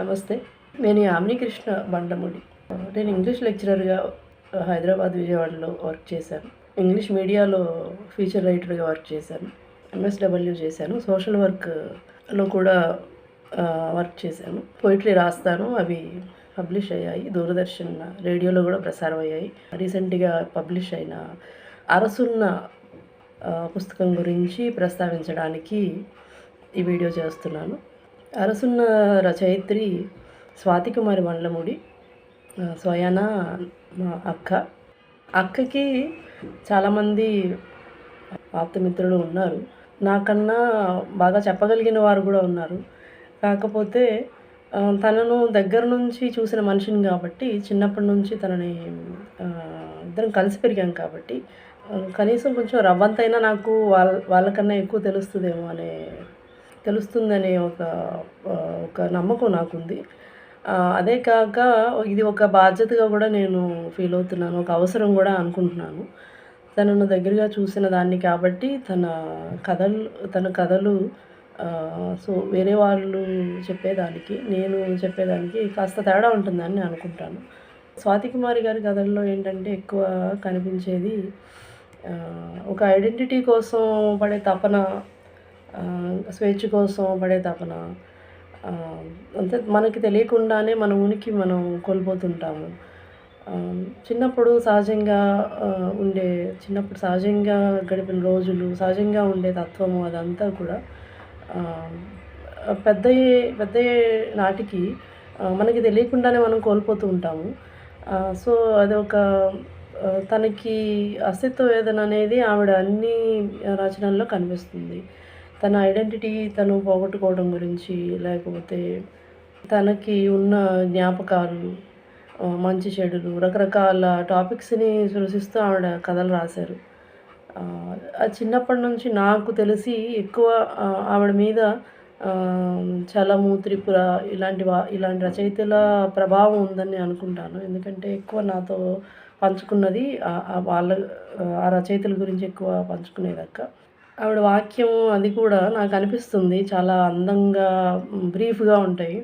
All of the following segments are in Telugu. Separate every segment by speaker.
Speaker 1: నమస్తే. నేను యామిని కృష్ణ బండముడి. నేను ఇంగ్లీష్ లెక్చరర్గా హైదరాబాద్ విజయవాడలో వర్క్ చేశాను. ఇంగ్లీష్ మీడియాలో ఫీచర్ రైటర్గా వర్క్ చేశాను. ఎంఎస్డబ్ల్యూ చేశాను. సోషల్ వర్క్లో కూడా వర్క్ చేశాను. పోయిటరీ రాస్తాను. అవి పబ్లిష్ అయ్యాయి. దూరదర్శన్ రేడియోలో కూడా ప్రసారం అయ్యాయి. రీసెంట్గా పబ్లిష్ అయిన అరసున్న పుస్తకం గురించి ప్రస్తావించడానికి ఈ వీడియో చేస్తున్నాను. అరసున్న రచయిత్రి స్వాతి కుమారి మండలమూడి ఆ, స్వయాన మా అక్క. అక్కకి చాలామంది ఆప్తమిత్రులు ఉన్నారు. నాకన్నా బాగా చెప్పగలిగిన వారు కూడా ఉన్నారు. కాకపోతే తనను దగ్గర నుంచి చూసిన మనిషిని కాబట్టి చిన్నప్పటి నుంచి తనని ఇద్దరం కలిసి పెరిగాం కాబట్టి కనీసం కొంచెం రవ్వంతైనా నాకు వాళ్ళ వాళ్ళకన్నా ఎక్కువ తెలుస్తుందేమో అనే తెలుస్తుందనే ఒక ఒక నమ్మకం నాకుంది. అదే కాక ఇది ఒక బాధ్యతగా కూడా నేను ఫీల్ అవుతున్నాను ఒక అవసరం కూడా అనుకుంటున్నాను. తనను దగ్గరగా చూసిన దాన్ని కాబట్టి తన కథలు తన కథలు సో వేరే వాళ్ళు చెప్పేదానికి నేను చెప్పేదానికి కాస్త తేడా ఉంటుందని నేను అనుకుంటాను. స్వాతి కుమారి గారి కథల్లో ఏంటంటే ఎక్కువ కనిపించేది ఒక ఐడెంటిటీ కోసం పడే తపన స్వేచ్ఛ కోసం పడే తపన అంటే అంతే మనకి తెలియకుండానే మన ఉనికి మనం కోల్పోతుంటాము. చిన్నప్పుడు సహజంగా ఉండే చిన్నప్పుడు సహజంగా గడిపిన రోజులు సహజంగా ఉండే తత్వము అదంతా కూడా పెద్ద పెద్దయ్యే నాటికి మనకి తెలియకుండానే మనం కోల్పోతూ ఉంటాము. సో అది ఒక తనకి అస్తిత్వ వేదన అనేది ఆవిడ అన్ని రచనల్లో కనిపిస్తుంది. తన ఐడెంటిటీ తను పోగొట్టుకోవడం గురించి లేకపోతే తనకి ఉన్న జ్ఞాపకాలు మంచి చెడులు రకరకాల టాపిక్స్ని సృష్టిస్తూ ఆవిడ కథలు రాశారు. ఆ, చిన్నప్పటి నుంచి నాకు తెలిసి ఎక్కువ ఆవిడ మీద చలము త్రిపుర ఇలాంటి వా ఇలాంటి రచయితల ప్రభావం ఉందని నేను అనుకుంటాను. ఎందుకంటే ఎక్కువ నాతో పంచుకున్నది వాళ్ళ ఆ రచయితల గురించి ఎక్కువ పంచుకునేదక్క. ఆవిడ వాక్యం అది కూడా నాకు అనిపిస్తుంది. చాలా అందంగా బ్రీఫ్గా ఉంటాయి.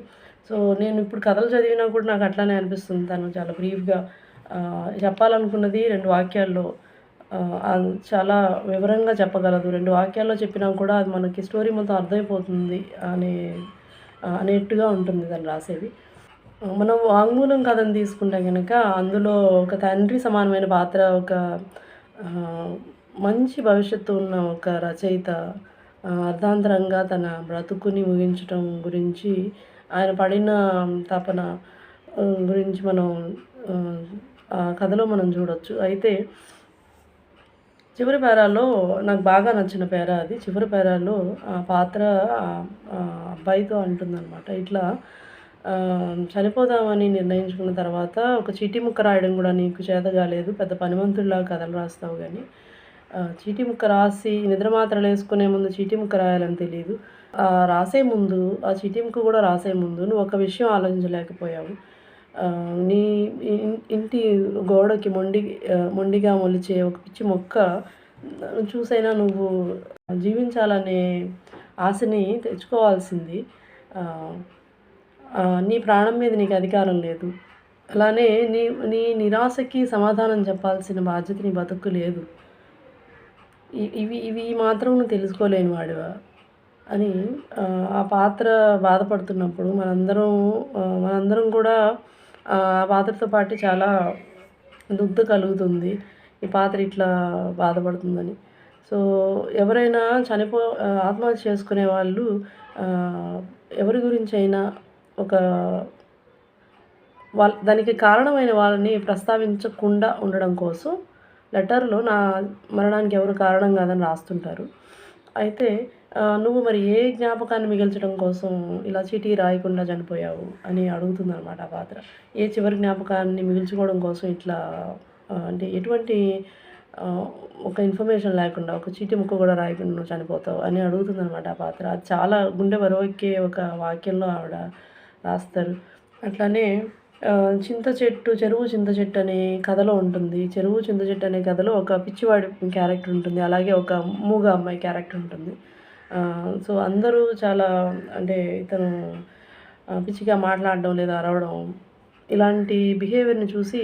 Speaker 1: సో నేను ఇప్పుడు కథలు చదివినా కూడా నాకు అట్లానే అనిపిస్తుంది. తను చాలా బ్రీఫ్గా చెప్పాలనుకున్నది రెండు వాక్యాల్లో చాలా వివరంగా చెప్పగలదు. రెండు వాక్యాల్లో చెప్పినా కూడా అది మనకి స్టోరీ మొత్తం అర్థమైపోతుంది అనే అనేట్టుగా ఉంటుంది దాన్ని రాసేది మనం వాంగ్మూలం కథను తీసుకుంటే కనుక అందులో ఒక తండ్రి సమానమైన పాత్ర ఒక మంచి భవిష్యత్తు ఉన్న ఒక రచయిత అర్ధాంతరంగా తన బ్రతుకుని ముగించటం గురించి ఆయన పడిన తపన గురించి మనం ఆ, కథలో మనం చూడొచ్చు. అయితే చివరి పేరాలో నాకు బాగా నచ్చిన పేర అది. చివరి పేరాలో ఆ పాత్ర అబ్బాయితో అంటుందన్నమాట. ఇట్లా చనిపోదామని నిర్ణయించుకున్న తర్వాత ఒక చిటి ముక్క రాయడం కూడా నీకు చేత కాలేదు పెద్ద పనిమంతుడిలా కథలు రాస్తావు కానీ చీటీ ముక్క రాసి నిద్ర మాత్రలు వేసుకునే ముందు చీటీ ముక్క రాయాలని తెలియదు రాసే ముందు ఆ చీటీ ముక్క కూడా రాసే ముందు నువ్వు ఒక విషయం ఆలోచించలేకపోయావు. నీ ఇంటి గోడకి మొండి మొండిగా మొలిచే ఒక పిచ్చి మొక్క చూసైనా నువ్వు జీవించాలనే ఆశని తెచ్చుకోవాల్సింది. నీ ప్రాణం మీద నీకు అధికారం లేదు. అలానే నీ నీ నిరాశకి సమాధానం చెప్పాల్సిన బాధ్యత నీ బతుకు లేదు. ఇవి ఇవి మాత్రం నువ్వు తెలుసుకోలేని వాడివా? అని ఆ, పాత్ర బాధపడుతున్నప్పుడు మనందరం మనందరం కూడా ఆ పాత్రతో పాటు చాలా దుగ్ధ కలుగుతుంది. ఈ పాత్ర ఇట్లా బాధపడుతుందని. సో ఎవరైనా చనిపో ఆత్మహత్య చేసుకునే వాళ్ళు ఎవరి గురించి అయినా ఒక వాళ్ళ దానికి కారణమైన వాళ్ళని ప్రస్తావించకుండా ఉండడం కోసం లెటర్లో నా మరణానికి ఎవరు కారణం కాదని రాస్తుంటారు. అయితే నువ్వు మరి ఏ జ్ఞాపకాన్ని మిగిల్చడం కోసం ఇలా చీటీ రాయకుండా చనిపోయావు అని అడుగుతుందన్నమాట ఆ పాత్ర. ఏ చివరి జ్ఞాపకాన్ని మిగిల్చుకోవడం కోసం ఇట్లా అంటే ఎటువంటి ఒక ఇన్ఫర్మేషన్ లేకుండా ఒక చీటీ ముక్క కూడా రాయకుండా నువ్వు చనిపోతావు అని అడుగుతుందన్నమాట ఆ పాత్ర. అది చాలా గుండె బరువెక్కే ఒక వాక్యంలో ఆవిడ రాస్తారు. అట్లానే చింత చెట్టు చెరువు చింత చెట్టు అనే కథలో ఉంటుంది. చెరువు చింత చెట్టు అనే కథలో ఒక పిచ్చివాడి క్యారెక్టర్ ఉంటుంది. అలాగే ఒక మూగ అమ్మాయి క్యారెక్టర్ ఉంటుంది. సో అందరూ చాలా అంటే ఇతను పిచ్చిగా మాట్లాడడం లేదా అరవడం ఇలాంటి బిహేవియర్ని చూసి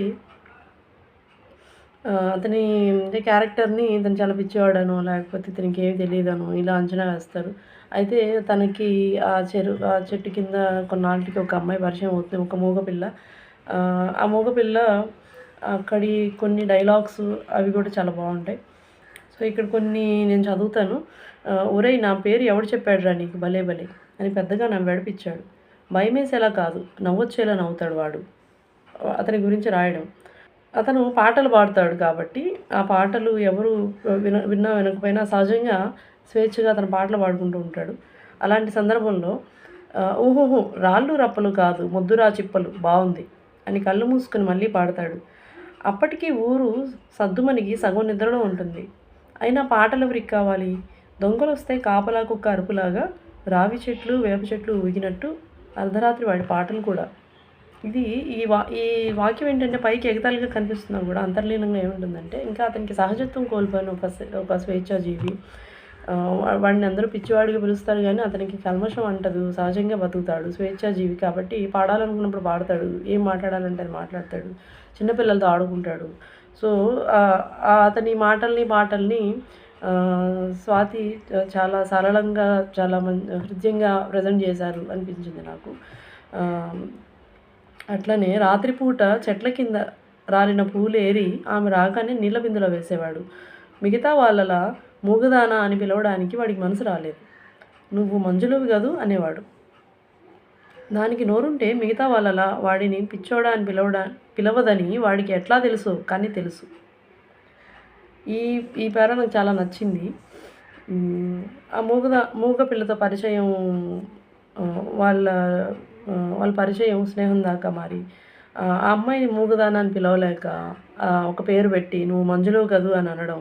Speaker 1: అతని అంటే క్యారెక్టర్ని ఇతను చాలా పిచ్చివాడనో లేకపోతే ఇతనికి ఏమి తెలియదనో ఇలా అంచనా వేస్తారు. అయితే తనకి ఆ చెరు ఆ చెట్టు కింద కొన్నాళ్ళకి ఒక అమ్మాయి పరిచయం అవుతుంది ఒక మూగపిల్ల ఆ, మూగపిల్ల అక్కడి కొన్ని డైలాగ్స్ అవి కూడా చాలా బాగుంటాయి. సో ఇక్కడ కొన్ని నేను చదువుతాను. ఒరేయ్ నా పేరు ఎవడు చెప్పాడు రా నీకు? భలే భలే అని పెద్దగా నవ్వాడు పిచ్చాడు భయమేసేలా కాదు నవ్వొచ్చేలా నవ్వుతాడు వాడు అతని గురించి రాయడం. అతను పాటలు పాడతాడు కాబట్టి ఆ పాటలు ఎవరు విన విన్నా వినకపోయినా సహజంగా స్వేచ్ఛగా అతను పాటలు పాడుకుంటూ ఉంటాడు. అలాంటి సందర్భంలో ఊహోహో రాళ్ళు రప్పలు కాదు ముద్దురా చిప్పలు బాగుంది అని కళ్ళు మూసుకుని మళ్ళీ పాడతాడు. అప్పటికీ ఊరు సద్దుమణికి సగం నిద్రలో ఉంటుంది. అయినా పాటలు ఎవరికి కావాలి? దొంగలు వస్తే కాపలా కుక్క అరుపులాగా రావి చెట్లు వేప చెట్లు ఊగినట్టు అర్ధరాత్రి వాడి పాటలు కూడా. ఇది ఈ వా ఈ వాక్యం ఏంటంటే పైకి ఎగతాళిగా కనిపిస్తున్నా కూడా అంతర్లీనంగా ఏముంటుందంటే ఇంకా అతనికి సహజత్వం కోల్పోయిన ఒక ఒక స్వేచ్ఛాజీవి. వా- వాడిని అందరూ పిచ్చివాడిగా పిలుస్తారు కానీ అతనికి కల్మషం అంటదు సహజంగా బతుకుతాడు స్వేచ్ఛాజీవి కాబట్టి పాడాలనుకున్నప్పుడు పాడతాడు ఏం మాట్లాడాలంటే అది మాట్లాడతాడు చిన్నపిల్లలతో ఆడుకుంటాడు. సో అతని మాటల్ని పాటల్ని స్వాతి చాలా సరళంగా చాలా మం హృదయంగా ప్రజెంట్ చేశారు అనిపించింది నాకు. అట్లనే రాత్రిపూట చెట్ల కింద రాలిన పూలేరి ఆమె రాగానే నీళ్ళ బిందులో వేసేవాడు. మిగతా వాళ్ళలా మూగదానా అని పిలవడానికి వాడికి మనసు రాలేదు. నువ్వు మంజులువి కదూ? అనేవాడు. దానికి నోరుంటే మిగతా వాళ్ళలా వాడిని పిచ్చోడా అని పిలవడా పిలవదని వాడికి ఎట్లా తెలుసు కానీ తెలుసు. ఈ ఈ పేర నాకు చాలా నచ్చింది. ఆ మూగద మూగ పిల్లతో పరిచయం వాళ్ళ వాళ్ళ పరిచయం స్నేహం దాకా మరి. ఆ అమ్మాయిని అమ్మాయిని మూగదానాన్ని పిలవలేక ఒక పేరు పెట్టి నువ్వు మంజులో కదు అని అనడం.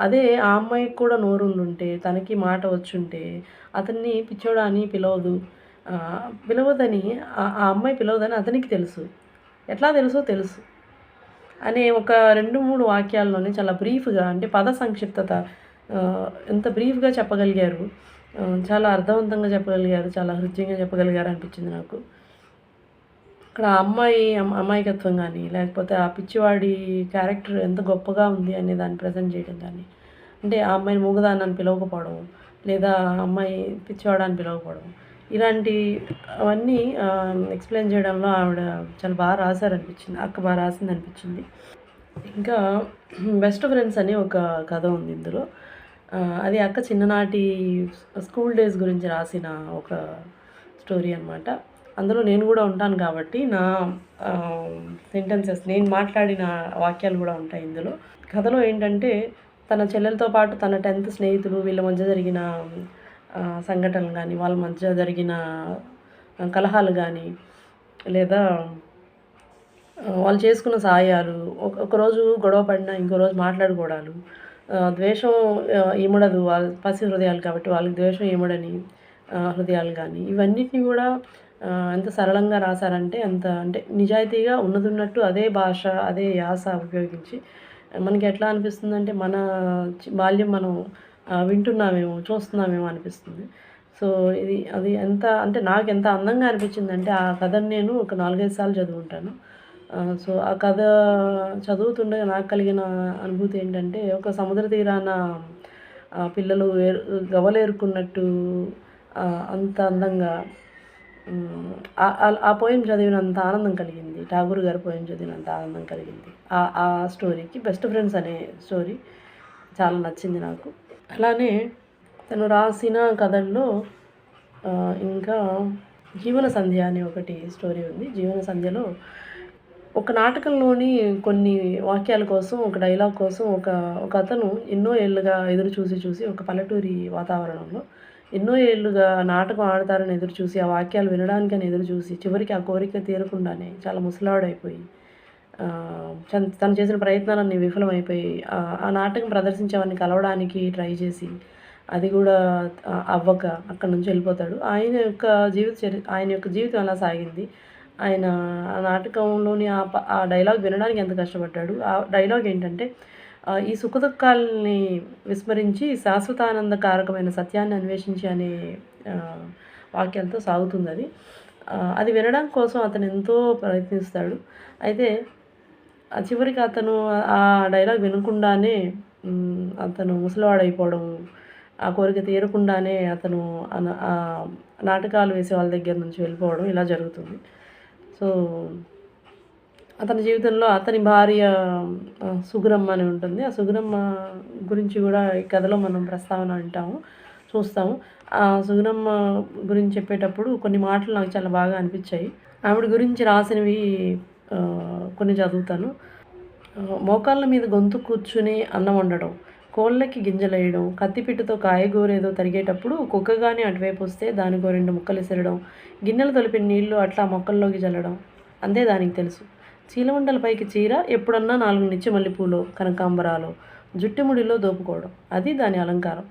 Speaker 1: అదే ఆ అమ్మాయికి కూడా నోరుండుంటే తనకి మాట వచ్చుంటే అతన్ని పిచ్చోడా అని పిలవదు. పిలవదని ఆ అమ్మాయి పిలవదని అతనికి తెలుసు. ఎట్లా తెలుసో తెలుసు. అనే ఒక రెండు మూడు వాక్యాల్లోనే చాలా బ్రీఫ్గా అంటే పద సంక్షిప్తత ఎంత బ్రీఫ్గా చెప్పగలిగారు. చాలా అర్థవంతంగా చెప్పగలిగారు చాలా హృదయంగా చెప్పగలిగారు అనిపించింది నాకు. ఇక్కడ ఆ అమ్మాయి అమాయకత్వం కానీ లేకపోతే ఆ పిచ్చివాడి క్యారెక్టర్ ఎంత గొప్పగా ఉంది అనే దాన్ని ప్రజెంట్ చేయడం కానీ అంటే ఆ అమ్మాయిని మూగదాన్ని పిలవకపోవడం లేదా అమ్మాయి పిచ్చివాడు పిచ్చివాడాన్ని పిలవకపోవడం ఇలాంటి అవన్నీ ఎక్స్ప్లెయిన్ చేయడంలో ఆవిడ చాలా బాగా రాశారనిపించింది అక్క బాగా రాసింది అనిపించింది ఇంకా బెస్ట్ ఫ్రెండ్స్ అని ఒక కథ ఉంది ఇందులో. అది అక్క చిన్ననాటి స్కూల్ డేస్ గురించి రాసిన ఒక స్టోరీ అనమాట అందులో నేను కూడా ఉంటాను కాబట్టి నా సెంటెన్సెస్ నేను మాట్లాడిన వాక్యాలు కూడా ఉంటాయి ఇందులో. కథలో ఏంటంటే తన చెల్లెలతో పాటు తన టెన్త్ స్నేహితులు వీళ్ళ మధ్య జరిగిన సంఘటనలు కానీ వాళ్ళ మధ్య జరిగిన కలహాలు కానీ లేదా వాళ్ళు చేసుకున్న సాయాలు ఒక ఒకరోజు గొడవ పడినా ఇంకో రోజు మాట్లాడుకోవడాలు ద్వేషం ఏముడదు. వాళ్ళ పసి హృదయాలు కాబట్టి వాళ్ళకి ద్వేషం ఏముడని హృదయాలు కానీ ఇవన్నిటిని కూడా ఎంత సరళంగా రాశారంటే అంత అంటే నిజాయితీగా ఉన్నదున్నట్టు అదే భాష అదే యాస ఉపయోగించి మనకి ఎట్లా అనిపిస్తుందంటే మన బాల్యం మనం వింటున్నామేమో చూస్తున్నామేమో అనిపిస్తుంది. సో ఇది అది ఎంత అంటే నాకు ఎంత అందంగా అనిపించిందంటే ఆ కథను నేను ఒక నాలుగైదు సార్లు చదువుకుంటాను సో ఆ కథ చదువుతుండగా నాకు కలిగిన అనుభూతి ఏంటంటే ఒక సముద్ర తీరాన పిల్లలు ఏరు గవలేరుకున్నట్టు అంత అందంగా ఆ- పోయిం పోయం చదివినంత ఆనందం కలిగింది. ఠాగూర్ గారి పోయం చదివినంత ఆనందం కలిగింది. ఆ ఆ స్టోరీకి బెస్ట్ ఫ్రెండ్స్ అనే స్టోరీ చాలా నచ్చింది నాకు. అలానే తను రాసిన కథల్లో ఇంకా జీవన సంధ్య అనే ఒకటి స్టోరీ ఉంది. జీవన సంధ్యలో ఒక నాటకంలోని కొన్ని వాక్యాల కోసం ఒక డైలాగ్ కోసం ఒక ఒక అతను ఎన్నో ఏళ్ళుగా ఎదురు చూసి చూసి ఒక పల్లెటూరి వాతావరణంలో ఎన్నో ఏళ్ళుగా నాటకం ఆడతారని ఎదురు చూసి ఆ వాక్యాలు వినడానికని ఎదురు చూసి చివరికి ఆ కోరిక తీరకుండానే చాలా ముసలాడైపోయి తను- తను చేసిన ప్రయత్నాలన్నీ విఫలమైపోయి ఆ నాటకం ప్రదర్శించే వారిని కలవడానికి ట్రై చేసి అది కూడా అవ్వక అక్కడి నుంచి వెళ్ళిపోతాడు. ఆయన యొక్క జీవిత చరి ఆయన యొక్క జీవితం ఎలా సాగింది? ఆయన ఆ నాటకంలోని ఆ ఆ డైలాగ్ వినడానికి ఎంత కష్టపడ్డాడు. ఆ డైలాగ్ ఏంటంటే ఈ సుఖదుఖాలని విస్మరించి శాశ్వతానందకారకమైన సత్యాన్ని అన్వేషించి అనే వాక్యాలతో సాగుతుంది అది. అది వినడం కోసం అతను ఎంతో ప్రయత్నిస్తాడు. అయితే చివరికి అతను ఆ డైలాగ్ వినకుండానే అతను ముసలివాడైపోవడం ఆ కోరిక తీరకుండానే అతను అన- నాటకాలు వేసే వాళ్ళ దగ్గర నుంచి వెళ్ళిపోవడం ఇలా జరుగుతుంది. సో అతని జీవితంలో అతని భార్య సుగ్రమ్మ అని ఉంటుంది. ఆ సుగ్రమ్మ గురించి కూడా ఈ కథలో మనం ప్రస్తావన వింటాము చూస్తాము. ఆ సుగ్రమ్మ గురించి చెప్పేటప్పుడు కొన్ని మాటలు నాకు చాలా బాగా అనిపించాయి. ఆవిడ గురించి రాసినవి కొన్ని చదువుతాను. మోకాళ్ళ మీద గొంతు కూర్చుని అన్నం వండడం. కోళ్ళకి గింజలేయడం కత్తిపిట్టతో కాయగూర ఏదో తరిగేటప్పుడు కుక్కగానే అటువైపు వస్తే దానికో రెండు ముక్కలు విసరడం గిన్నెలు తొలిపిన నీళ్ళు అట్లా మొక్కల్లోకి చల్లడం అంతే దానికి తెలుసు. చీలమండల పైకి చీర ఎప్పుడన్నా నాలుగు నిచ్చి మల్లెపూలు కనకాంబరాలు జుట్టుముడిలో దోపుకోవడం. అది దాని అలంకారం.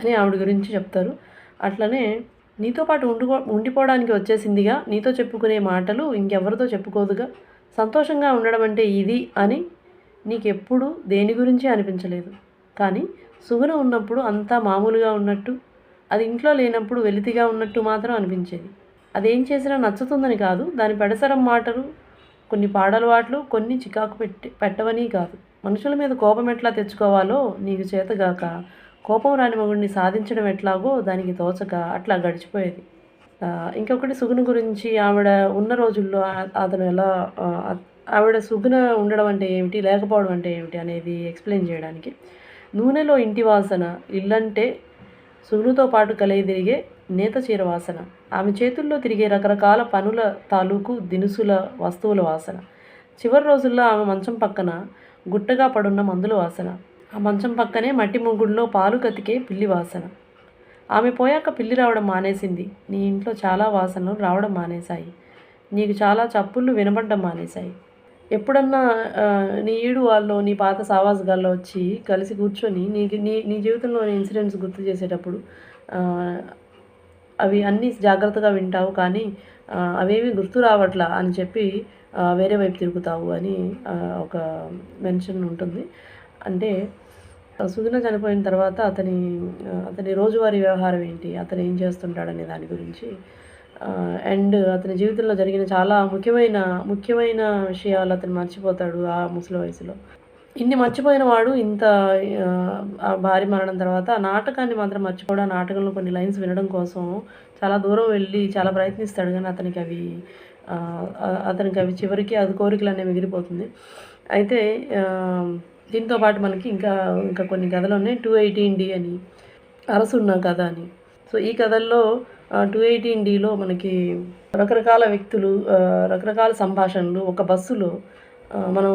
Speaker 1: అని ఆవిడ గురించి చెప్తారు. అట్లనే నీతో పాటు ఉండుకో ఉండిపోవడానికి వచ్చేసిందిగా నీతో చెప్పుకునే మాటలు ఇంకెవరితో చెప్పుకోదుగా? సంతోషంగా ఉండడం అంటే ఇది అని నీకెప్పుడు దేని గురించి అనిపించలేదు. కానీ సుగుణ ఉన్నప్పుడు అంతా మామూలుగా ఉన్నట్టు అది ఇంట్లో లేనప్పుడు వెలితిగా ఉన్నట్టు మాత్రం అనిపించేది. అదేం చేసినా నచ్చుతుందని కాదు దాని పెడసరం మాటలు కొన్ని పాడలవాట్లు కొన్ని చికాకు పెట్టి పెట్టవని కాదు. మనుషుల మీద కోపం ఎట్లా తెచ్చుకోవాలో నీకు చేతగాక కోపం రాని మగుడిని సాధించడం ఎట్లాగో దానికి తోచక అట్లా గడిచిపోయేది. ఇంకొకటి సుగుణ గురించి ఆవిడ ఉన్న రోజుల్లో అతను ఎలా ఆవిడ సుగుణ ఉండడం అంటే ఏమిటి లేకపోవడం అంటే ఏమిటి అనేది ఎక్స్ప్లెయిన్ చేయడానికి. నూనెలో ఇంటి వాసన ఇల్లంటే సుగుణుతో పాటు కలిగి తిరిగే నేత చీర వాసన. ఆమె చేతుల్లో తిరిగే రకరకాల పనుల తాలూకు దినుసుల వస్తువుల వాసన. చివరి రోజుల్లో ఆమె మంచం పక్కన గుట్టగా పడున్న మందుల వాసన. ఆ మంచం పక్కనే మట్టి ముగ్గుడులో పాలు కతికే పిల్లి వాసన. ఆమె పోయాక పిల్లి రావడం మానేసింది. నీ ఇంట్లో చాలా వాసనలు రావడం మానేశాయి. నీకు చాలా చప్పుళ్ళు వినబడ్డం మానేశాయి. ఎప్పుడన్నా నీ ఈడు వాళ్ళు నీ పాత సావాసగాల్లో వచ్చి కలిసి కూర్చొని నీకు నీ నీ జీవితంలోని ఇన్సిడెంట్స్ గుర్తు చేసేటప్పుడు అవి అన్నీ జాగ్రత్తగా వింటావు కానీ అవేవి గుర్తు రావట్లా అని చెప్పి వేరే వైపు తిరుగుతావు అని ఒక మెన్షన్ ఉంటుంది. అంటే ఆ, చనిపోయిన తర్వాత అతని అతని రోజువారీ వ్యవహారం ఏంటి? అతను ఏం చేస్తుంటాడనే దాని గురించి అండ్ అతని జీవితంలో జరిగిన చాలా ముఖ్యమైన ముఖ్యమైన విషయాలు అతను మర్చిపోతాడు ఆ ముసలి వయసులో. ఇన్ని మర్చిపోయిన వాడు ఇంత ఆ, భార్య మరణం తర్వాత ఆ నాటకాన్ని మాత్రం మర్చిపోవడం నాటకంలో కొన్ని లైన్స్ వినడం కోసం చాలా దూరం వెళ్ళి చాలా ప్రయత్నిస్తాడు కానీ అతనికి అవి అతనికి అవి చివరికి అది కోరికలు అనేవి మిగిలిపోతుంది. అయితే దీంతో పాటు మనకి ఇంకా ఇంకా కొన్ని కథలు ఉన్నాయి. టూ ఎయిటీన్ డి అని అరసున్న కథ అని. సో ఈ కథల్లో టూ ఎయిటీన్ డీలో మనకి రకరకాల వ్యక్తులు రకరకాల సంభాషణలు ఒక బస్సులో మనం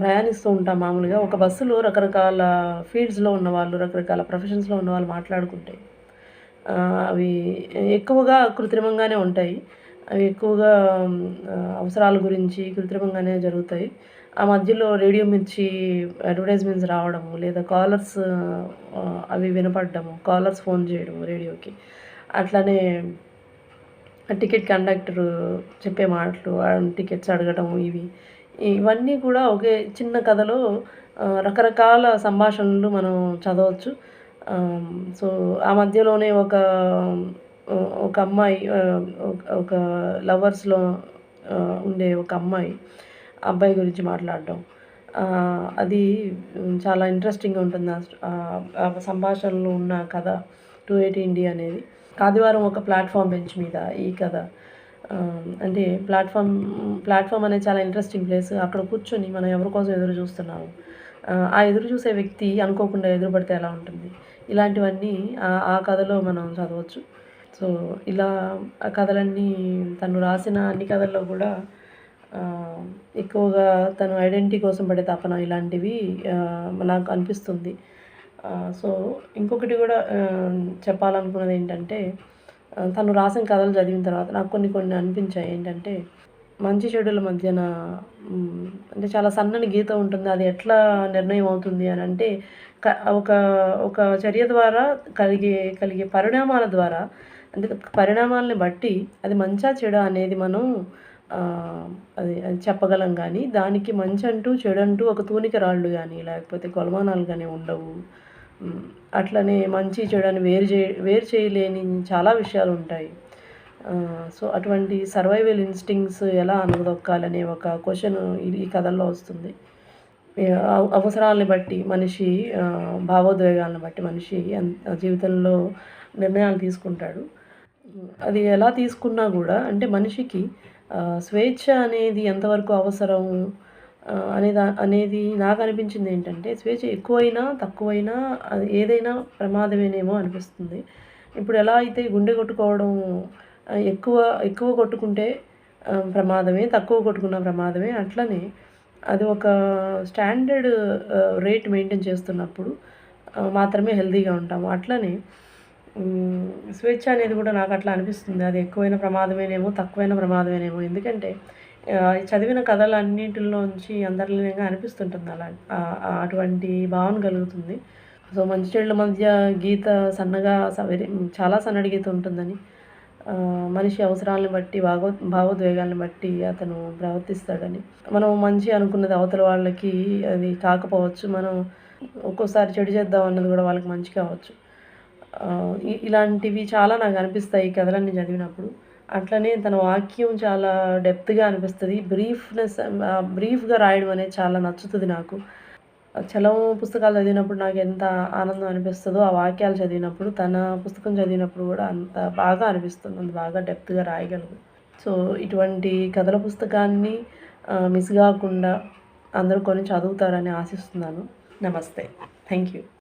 Speaker 1: ప్రయాణిస్తూ ఉంటాం మామూలుగా ఒక బస్సులో రకరకాల ఫీల్డ్స్లో ఉన్న వాళ్ళు రకరకాల ప్రొఫెషన్స్లో ఉన్న వాళ్ళు మాట్లాడుకుంటే అవి ఎక్కువగా కృత్రిమంగానే ఉంటాయి. అవి ఎక్కువగా అవసరాల గురించి కృత్రిమంగానే జరుగుతాయి. ఆ మధ్యలో రేడియో మిర్చి అడ్వర్టైజ్మెంట్స్ రావడము లేదా కాలర్స్ అవి వినపడము కాలర్స్ ఫోన్ చేయడము రేడియోకి. అట్లానే టికెట్ కండక్టర్ చెప్పే మాటలు టికెట్స్ అడగడం ఇవి. ఇవన్నీ కూడా ఒకే చిన్న కథలో రకరకాల సంభాషణలు మనం చదవచ్చు. సో ఆ మధ్యలోనే ఒక ఒక అమ్మాయి ఒక- లవర్స్లో ఉండే ఒక అమ్మాయి అబ్బాయి గురించి మాట్లాడడం అది చాలా ఇంట్రెస్టింగ్గా ఉంటుంది. ఆ సంభాషణలు ఉన్న కథ టూ ఎయిటీ ఇండియా అనేది. ఆదివారం ఒక ప్లాట్ఫామ్ బెంచ్ మీద ఈ కథ. అంటే ప్లాట్ఫామ్ ప్లాట్ఫామ్ అనేది చాలా ఇంట్రెస్టింగ్ ప్లేస్ అక్కడ కూర్చొని మనం ఎవరి కోసం ఎదురు చూస్తున్నాము? ఆ, ఎదురు చూసే వ్యక్తి అనుకోకుండా ఎదురు పడితే ఎలా ఉంటుంది? ఇలాంటివన్నీ ఆ- ఆ కథలో మనం చదవచ్చు. సో ఇలా ఆ కథలన్నీ తను రాసిన అన్ని కథల్లో కూడా ఎక్కువగా తను ఐడెంటిటీ కోసం పడే తపన ఇలాంటివి నాకు అనిపిస్తుంది. సో ఇంకొకటి కూడా చెప్పాలనుకున్నది ఏంటంటే తను రాసిన కథలు చదివిన తర్వాత నాకు కొన్ని కొన్ని అనిపించాయి. ఏంటంటే మంచి చెడుల మధ్యన అంటే చాలా సన్నని గీత ఉంటుంది. అది ఎట్లా నిర్ణయం అవుతుంది అని అంటే క- ఒక ఒక చర్య ద్వారా కలిగే కలిగే పరిణామాల ద్వారా అంటే పరిణామాలని బట్టి అది మంచా చెడు అనేది మనం అది అది చెప్పగలం కానీ దానికి మంచి అంటూ చెడు అంటూ ఒక తూనిక రాళ్ళు కానీ లేకపోతే కొలమానాలు కానీ ఉండవు. అట్లనే మంచి చెడని వేరు చే వేరు చేయలేని చాలా విషయాలు ఉంటాయి. సో అటువంటి సర్వైవల్ ఇన్స్టింగ్స్ ఎలా అనుదొక్కాలనే ఒక క్వశ్చన్ ఈ కథల్లో వస్తుంది. అవసరాలను బట్టి మనిషి భావోద్వేగాలను బట్టి మనిషి జీవితంలో నిర్ణయాలు తీసుకుంటాడు. అది ఎలా తీసుకున్నా కూడా అంటే మనిషికి స్వేచ్ఛ అనేది ఎంతవరకు అవసరం అనేదా అనేది నాకు అనిపించింది ఏంటంటే స్వేచ్ఛ ఎక్కువైనా తక్కువైనా అది ఏదైనా ప్రమాదమేనేమో అనిపిస్తుంది. ఇప్పుడు ఎలా అయితే గుండె కొట్టుకోవడం ఎక్కువ ఎక్కువ కొట్టుకుంటే ప్రమాదమే తక్కువ కొట్టుకున్న ప్రమాదమే అట్లనే అది ఒక స్టాండర్డ్ రేట్ మెయింటైన్ చేస్తున్నప్పుడు మాత్రమే హెల్తీగా ఉంటాము. అట్లనే స్వేచ్ఛ అనేది కూడా నాకు అట్లా అనిపిస్తుంది. అది ఎక్కువైన ప్రమాదమేనేమో తక్కువైన ప్రమాదమేనేమో. ఎందుకంటే చదివిన కథలన్నింటిలోంచి అంతర్లీనంగా అనిపిస్తుంటుంది అలా అటువంటి భావన కలుగుతుంది. సో మంచి చెడుల మధ్య గీత సన్నగా స- వెరీ- చాలా సన్నడి గీత ఉంటుందని మనిషి అవసరాలను బట్టి భావో భావోద్వేగాలను బట్టి అతను ప్రవర్తిస్తాడని. మనం మంచి అనుకున్నది అవతల వాళ్ళకి అది కాకపోవచ్చు. మనం ఒక్కోసారి చెడు చేద్దాం అన్నది కూడా వాళ్ళకి మంచి కావచ్చు. ఇలాంటివి చాలా నాకు అనిపిస్తాయి ఈ కథలన్నీ చదివినప్పుడు. అట్లనే తన వాక్యం చాలా డెప్త్గా అనిపిస్తుంది. బ్రీఫ్నెస్ బ్రీఫ్గా రాయడం అనేది చాలా నచ్చుతుంది నాకు. చలం పుస్తకాలు చదివినప్పుడు నాకు ఎంత ఆనందం అనిపిస్తుందో ఆ వాక్యాలు చదివినప్పుడు తన పుస్తకం చదివినప్పుడు కూడా అంత బాగా అనిపిస్తుంది. అంత బాగా డెప్త్గా రాయగలదు. సో ఇటువంటి కథల పుస్తకాన్ని మిస్ కాకుండా అందరూ కొని చదువుతారని ఆశిస్తున్నాను. నమస్తే. Thank you